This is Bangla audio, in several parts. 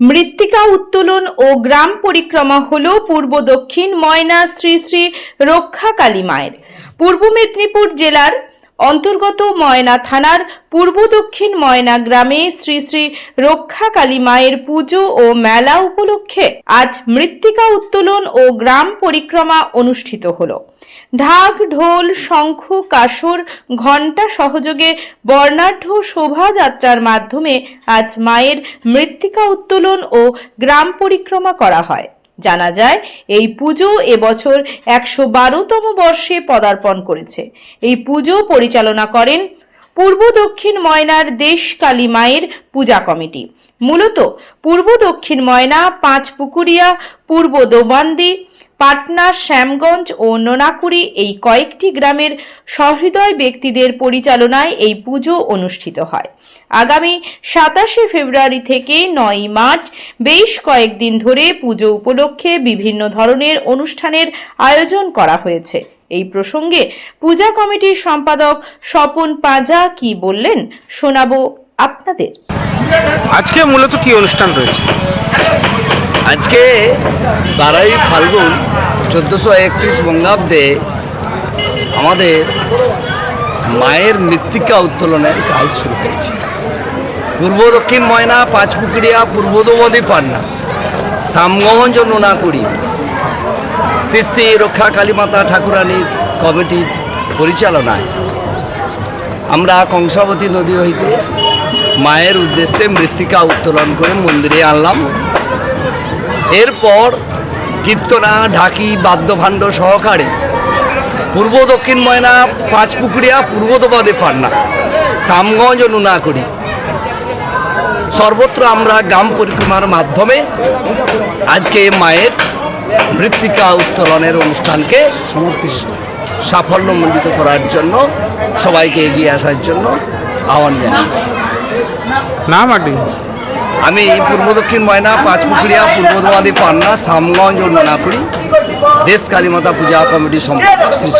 মৃত্তিকা উত্তোলন ও গ্রাম পরিক্রমা হল পূর্ব দক্ষিণ ময়না শ্রী শ্রী রক্ষা কালী মায়ের। পূর্ব মেদিনীপুর জেলার অন্তর্গত ময়না থানার পূর্ব দক্ষিণ ময়না গ্রামে শ্রী শ্রী রক্ষা কালী মায়ের পুজো ও মেলা উপলক্ষে আজ মৃত্তিকা উত্তোলন ও গ্রাম পরিক্রমা অনুষ্ঠিত হলো। ঢাক, ঢোল, শঙ্খ, কাসর, ঘণ্টা সহযোগে বর্ণাঢ্য শোভাযাত্রার মাধ্যমে আজ মায়ের মৃত্তিকা উত্তোলন ও গ্রাম পরিক্রমা করা হয়। জানা যায়, এই পুজো এবছর একশো বারোতম বর্ষে পদার্পণ করেছে। এই পুজো পরিচালনা করেন পূর্ব দক্ষিণ ময়নার দেশ কালী মায়ের পূজা কমিটি। মূলত পূর্ব দক্ষিণ ময়না পাঁচ পুকুরিয়া পূর্ব দোবান্দি পাটনা, শ্যামগঞ্জ ও নোনাকুড়ি এই কয়েকটি গ্রামের সহৃদয় ব্যক্তিদের পরিচালনায় এই পুজো অনুষ্ঠিত হয়। আগামী সাতাশে ফেব্রুয়ারি থেকে নয় মার্চ বেশ কয়েকদিন ধরে পুজো উপলক্ষে বিভিন্ন ধরনের অনুষ্ঠানের আয়োজন করা হয়েছে। এই প্রসঙ্গে পূজা কমিটির সম্পাদক স্বপন পাজা কি বললেন শোনাবো আপনাদের। আজকে মূলত কি অনুষ্ঠান রয়েছে? আজকে বারোই ফাল্গুন চোদ্দোশো একত্রিশ বঙ্গাব্দে আমাদের মায়ের মৃত্তিকা উত্তোলনের কাজ শুরু হয়েছে। পূর্ব দক্ষিণ ময়না, পাঁচপুকুরিয়া, পূর্ব দমদি, পান্না সামগঞ্জ নোনাকুড়ি, শ্রী শ্রী রক্ষা কালীমাতা ঠাকুরানীর কমিটির পরিচালনায় আমরা কংসাবতী নদী হইতে মায়ের উদ্দেশ্যে মৃত্তিকা উত্তোলন করে মন্দিরে আনলাম। এরপর কীর্তনা, ঢাকি, বাদ্যভাণ্ড সহকারে পূর্ব দক্ষিণ ময়না, পাঁচপুকুরিয়া, পূর্ব দবাদে ফান্না, সামগঞ্জ ও নুনাকুড়ি। সর্বত্র আমরা গ্রাম পরিক্রমার মাধ্যমে আজকে মায়ের মৃত্তিকা উত্তোলনের অনুষ্ঠানকে সাফল্যমণ্ডিত করার জন্য সবাইকে এগিয়ে আসার জন্য আহ্বান জানিয়েছি। নাম আমি পূর্ব দক্ষিণ ময়না, পাঁচপুকুরিয়া, পূর্ব দমাদি পান্না, সামগঞ্জ ও নোনাকুড়ি। দেশ কালীমাতা পূজা কমিটির সম্পাদক শ্রী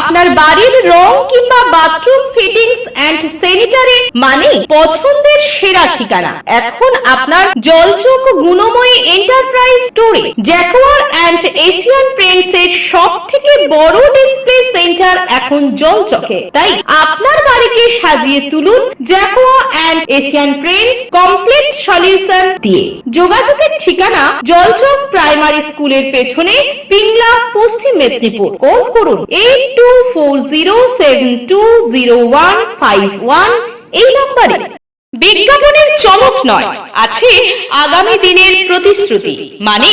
আপনার বাড়ির রং কিংবা বাথরুম ফিটিংস এন্ড স্যানিটারি মানে পছন্দের সেরা ঠিকানা। এখন আপনার জলচোখ গুণময়ী এন্টারপ্রাইজ স্টোরে জ্যাকোয়ার এন্ড এশিয়ান পেন্টস এর সব থেকে বড় ডিসপ্লে সেন্টার এখন জলচকে। তাই আপনার বাড়িকে সাজিয়ে তুলুন Jaquar and Asian Paints complete solution দিয়ে। যোগাযোগের ঠিকানা জলচক প্রাইমারি স্কুলের পেছনে পিংলা, পশ্চিম মেদিনীপুর। কল করুন এইট এই নম্বরে। বিজ্ঞাপনের চমক নয়, আছে আগামী দিনের প্রতিশ্রুতি। মানে